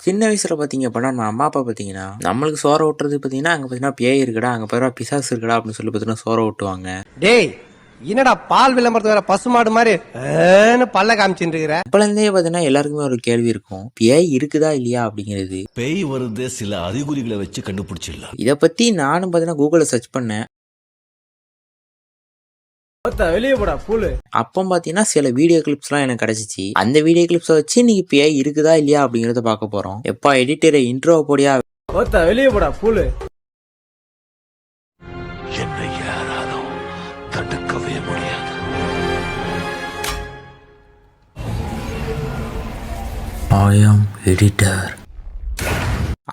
சின்ன வயசுல பார்த்தீங்க அப்படின்னா, நம்ம அம்மா, அப்பா பார்த்தீங்கன்னா, நம்மளுக்கு சோற ஊட்டுறது பார்த்தீங்கன்னா, அங்க பார்த்தீங்கன்னா பேய் இருக்குடா, அங்க பாருடா பிசாசு இருக்குடா அப்படின்னு சொல்லி பார்த்தீங்கன்னா சோற ஊட்டுவாங்க. டேய் என்னடா பால் விளம்பரத்து வேற பசுமாடு மாதிரி பல்ல காமிச்சுட்டு இருக்கிற அப்பலேருந்தே பார்த்தீங்கன்னா எல்லாருக்குமே ஒரு கேள்வி இருக்கும். பேய் இருக்குதா இல்லையா அப்படிங்கிறது. பேய் வருது சில அறிகுறிகளை வச்சு கண்டுபிடிச்சிடலாம் இத பத்தி நானும் பார்த்தீங்கன்னா கூகுள்ல சர்ச் பண்ணேன். வெளியே போடா பூலு அப்போ பார்த்தீங்கன்னா சில வீடியோ கிளிப்ஸ்லாம் எனக்கு கிடைச்சிச்சு. அந்த வீடியோ கிளிப்ஸை வச்சு இன்னைக்கு பேய் இருக்குதா இல்லையா அப்படிங்கிறத பார்க்க போறோம். எப்பா எடிட்டரை இன்ட்ரோ போடியா? வெளியே போடா பூலு என்னை யாராலும் தடுக்கவே முடியாது. I am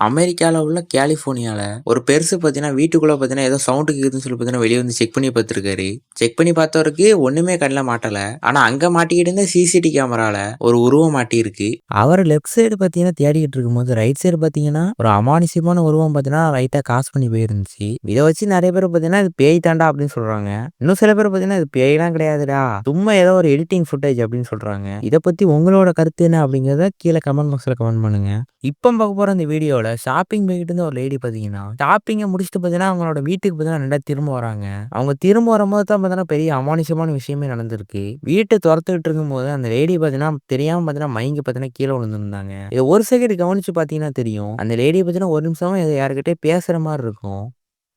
அமெரிக்காவில் உள்ள கலிஃபோர்னியாவில் ஒரு பெருசு பார்த்தீங்கன்னா வீட்டுக்குள்ள பார்த்தீங்கன்னா ஏதோ சவுண்டு கேக்குதுன்னு சொல்லி பார்த்தீங்கன்னா வெளியே வந்து செக் பண்ணி பார்த்துருக்காரு செக் பண்ணி பார்த்தவருக்கு ஒண்ணுமே கண்ணில் மாட்டல. ஆனா அங்க மாட்டிக்கிட்டு இருந்த சிசிடி கேமரால ஒரு உருவம் மாட்டி இருக்கு அவர் லெஃப்ட் சைடு பார்த்தீங்கன்னா தேடிக்கிட்டு இருக்கும்போது ரைட் சைடு பார்த்தீங்கன்னா ஒரு அமானுஷ்யமான உருவம் பார்த்தீங்கன்னா ரைட்டாக காசு பண்ணி போயிருந்துச்சு. இதை வச்சு நிறைய பேர் பார்த்தீங்கன்னா இது பேய் தாண்டா அப்படின்னு சொல்றாங்க. இன்னும் சில பேர் பார்த்தீங்கன்னா இது பேய்லாம் கிடையாதுடா. சும்மா ஏதோ ஒரு எடிட்டிங் ஃபுட்டேஜ் அப்படின்னு சொல்றாங்க. இதை பத்தி உங்களோட கருத்து என்ன அப்படிங்கிறத கீழே கமெண்ட் பாக்ஸில் கமெண்ட் பண்ணுங்க. இப்போ பார்க்க போகிற இந்த வீடியோவில் ஷாப்பிங் போய்கிட்டு இருந்த ஒரு லேடி பார்த்தீங்கன்னா ஷாப்பிங்கை முடிச்சுட்டு பார்த்தீங்கன்னா அவங்களோட வீட்டுக்கு பார்த்தீங்கன்னா நல்லா திரும்ப வராங்க. அவங்க திரும்ப வரும்போது தான் பார்த்தீங்கன்னா பெரிய அமானுஷமான விஷயமே நடந்திருக்கு. வீட்டை துரத்துக்கிட்டு இருக்கும்போது அந்த லேடி பார்த்தீங்கன்னா தெரியாம பார்த்தீங்கன்னா மயங்கி பார்த்தீங்கன்னா கீழே விழுந்துருந்தாங்க. இதை ஒரு செகண்ட் கவனிச்சு பார்த்தீங்கன்னா தெரியும். அந்த லேடி பார்த்தீங்கன்னா ஒரு நிமிஷமா யாருக்கிட்டே பேசுகிற மாதிரி இருக்கும்.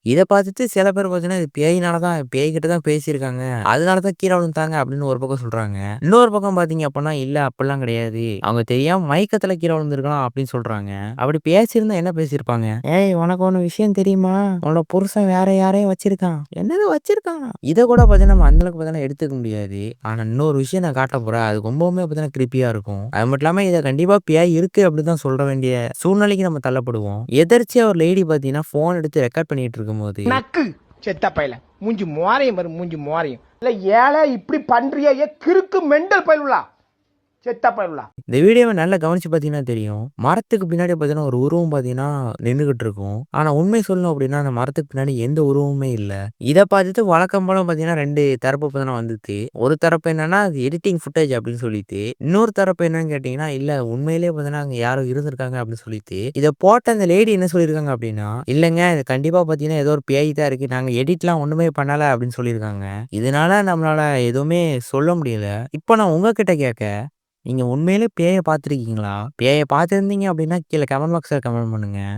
இத பார்த்துட்டு சில பேர் பார்த்தீங்கன்னா, இது பேயினால தான் பேய்கிட்ட தான் பேசியிருக்காங்க. அதனால தான் கீழ விழுந்துட்டாங்க அப்படின்னு ஒரு பக்கம் சொல்றாங்க. இன்னொரு பக்கம் பார்த்தீங்க அப்பன்னா, இல்ல அப்படிலாம் கிடையாது. அவங்க தெரியாம மயக்கத்துல கீழ விழுந்திருக்கலாம் அப்படின்னு சொல்றாங்க. அப்படி பேசியிருந்தா என்ன பேசியிருப்பாங்க? "ஏய் உனக்கு ஒண்ணு விஷயம் தெரியுமா? உன்னோட புருஷன் வேற யாரையும் வச்சிருக்கான்." "என்னது வச்சிருக்கான்?" இத கூட பார்த்தீங்கன்னா, நம்ம அந்த அளவுக்கு பார்த்தீங்கன்னா எடுத்துக்க முடியாது. ஆனா இன்னொரு விஷயம் நான் காட்டப் போறேன். அது ரொம்பவுமே பார்த்தீங்கன்னா கிரிப்பியா இருக்கும். அது மட்டும் இல்லாம இத கண்டிப்பா பேய் இருக்கு அப்படின்னு தான் சொல்ல வேண்டிய சூழ்நிலைக்கு நம்ம தள்ளப்படுவோம். எதர்ச்சியா ஒரு லேடி பார்த்தீங்கன்னா, ஃபோன் எடுத்து ரெக்கார்ட் பண்ணிட்டு இருக்கும்போது நக்கு. செத்த பையல. மூஞ்சி மோரையும் பாரு மூஞ்சி மோரையும் இல்ல ஏழை இப்படி பண்றியா ஏ கிறுக்கு மெண்டல் பயிலுலா. செத்தா போயிடலாம் இந்த வீடியோவை நல்லா கவனிச்சு பார்த்தீங்கன்னா தெரியும். மரத்துக்கு பின்னாடி பார்த்தீங்கன்னா, ஒரு உருவம் பார்த்தீங்கன்னா நின்றுகிட்டு இருக்கும். ஆனால் உண்மை சொல்லணும் அப்படின்னா, அந்த மரத்துக்கு பின்னாடி எந்த உருவமுமே இல்லை இதை பார்த்துட்டு வழக்கம் போல பார்த்தீங்கன்னா ரெண்டு தரப்பு பார்த்தீங்கன்னா வந்துச்சு. ஒரு தரப்பு என்னன்னா, அது எடிட்டிங் ஃபுட்டேஜ் அப்படின்னு சொல்லிட்டு, இன்னொரு தரப்பு என்னன்னு கேட்டிங்கன்னா இல்லை உண்மையிலேயே பார்த்தீங்கன்னா அங்கே யாரும் இருந்திருக்காங்க அப்படின்னு சொல்லிட்டு, இதை போட்ட அந்த லேடி என்ன சொல்லியிருக்காங்க அப்படின்னா, இல்லைங்க இது கண்டிப்பாக பார்த்தீங்கன்னா ஏதோ ஒரு பேய் தான் இருக்குது நாங்கள் எடிட்லாம் ஒன்றுமே பண்ணலை அப்படின்னு சொல்லியிருக்காங்க. இதனால நம்மளால எதுவுமே சொல்ல முடியல. இப்போ நான் உங்ககிட்ட கேட்க நீங்கள் உண்மையிலே பேயை பார்த்துருக்கீங்களா? பேயை பார்த்துருந்தீங்க அப்படின்னா கீழே கமெண்ட் பாக்ஸில் கமெண்ட் பண்ணுங்கள்